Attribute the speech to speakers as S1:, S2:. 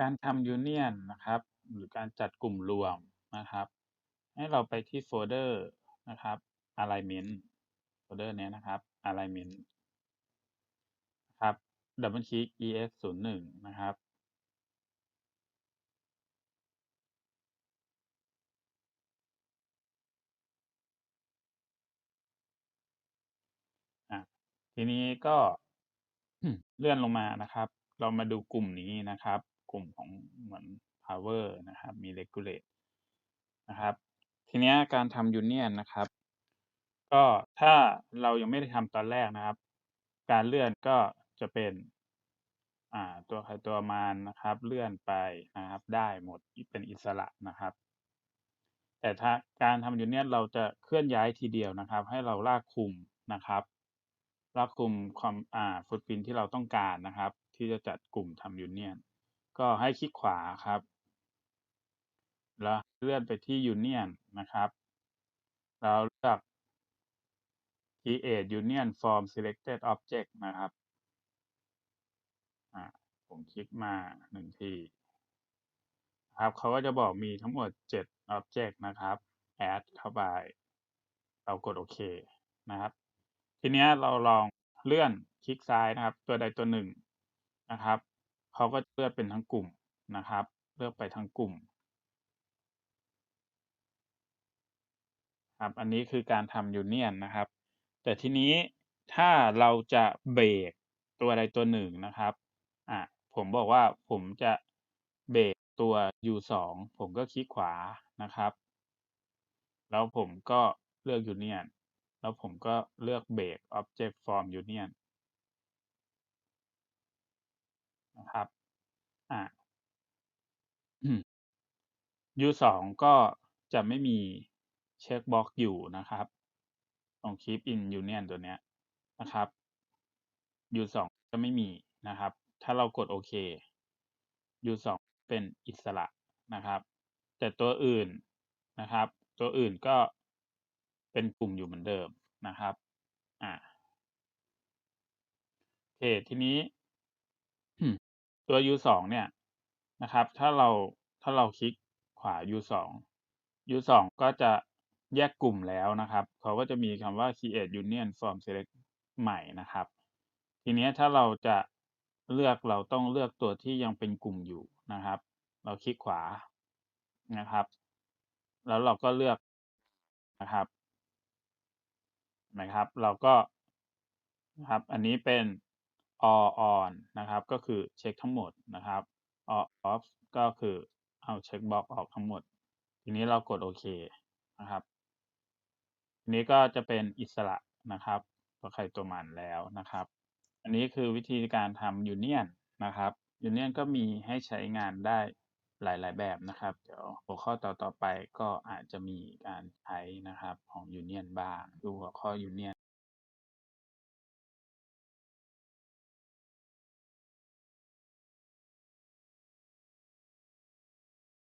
S1: การทำยูเนียนนะครับ หรือการจัดกลุ่มรวมนะครับ ให้เราไปที่โฟลเดอร์นะครับ alignment โฟลเดอร์นี้นะครับ alignment ครับดับเบิลคลิก ex 0 1นะครับอะทีนี้ก็เลื่อนลงมานะครับ เรามาดูกลุ่มนี้นะครับ กลุ่มของเหมือน power นะครับ มี regulate นะครับ ทีนี้การทำยูเนียนนะครับ ก็ถ้าเรายังไม่ได้ทำตอนแรกนะครับ การเลื่อนก็จะเป็นตัวใครตัวมันนะครับ เลื่อนไปนะครับ ได้หมดเป็นอิสระนะครับ แต่ถ้าการทำยูเนียนเราจะเคลื่อนย้ายทีเดียวนะครับ ให้เราลากคุมนะครับลากคุมความอ่าฟุตพินที่เราต้องการนะครับ ที่จะจัดกลุ่มทำยูเนียน ก็ให้คลิกขวาครับ แล้วเลื่อนไปที่ยูเนียนนะครับแล้วเลือก create union from selected object นะครับผมคลิกมาหนึ่งทีครับเขาก็จะบอกมีทั้งหมดเจ็ด object นะครับ add เข้าไป เรากดโอเคนะครับ ทีนี้เราลองเลื่อนคลิกซ้ายนะครับ ตัวใดตัวหนึ่งนะครับ เขาก็เลือกเป็นทั้งกลุ่มนะครับ เลือกไปทั้งกลุ่มครับอันนี้คือการทำยูเนียนนะครับ แต่ทีนี้ถ้าเราจะเบรกตัวใดตัวหนึ่งนะครับอะผมบอกว่าผมจะเบรกตัว u 2 ผมก็คลิกขวานะครับ แล้วผมก็เลือกยูเนียนแล้วผมก็เลือกเบรก object from union นะครับ อ่า u 2 ก็จะไม่มีเช็คบ็อกอยู่นะครับตรง keep in union ตัวเนี้ยนะครับ u 2 จะไม่มีนะครับ ถ้าเรากดโอเค u 2 เป็นอิสระนะครับ แต่ตัวอื่นนะครับ ตัวอื่นก็เป็นกลุ่มอยู่เหมือนเดิมนะครับ อ่าโอเค ทีนี้ ตัว u 2 เนี่ยนะครับ ถ้าเราถ้าเราคลิกขวา u 2 u 2 ก็จะแยกกลุ่มแล้วนะครับ เขาก็จะมีคำว่า create union from select ใหม่นะครับ ทีนี้ถ้าเราจะเลือกเราต้องเลือกตัวที่ยังเป็นกลุ่มอยู่นะครับ เราคลิกขวานะครับ แล้วเราก็เลือกนะครับนะครับ เราก็นะครับ อันนี้เป็น all on นะครับก็คือเช็คทั้งหมดนะครับ all off ก็คือเอาเช็คบ็อกออกทั้งหมด ทีนี้เรากดโอเคนะครับทีนี้ก็จะเป็นอิสระนะครับตัวใครตัวมันแล้วนะครับ อันนี้คือวิธีการทำยูเนียนนะครับยูเนียนก็มีให้ใช้งานได้หลาย ๆ แบบนะครับ เดี๋ยวหัวข้อต่อ ๆ ไปก็อาจจะมีการใช้นะครับของยูเนียนบ้างดูหัวข้อยูเนียน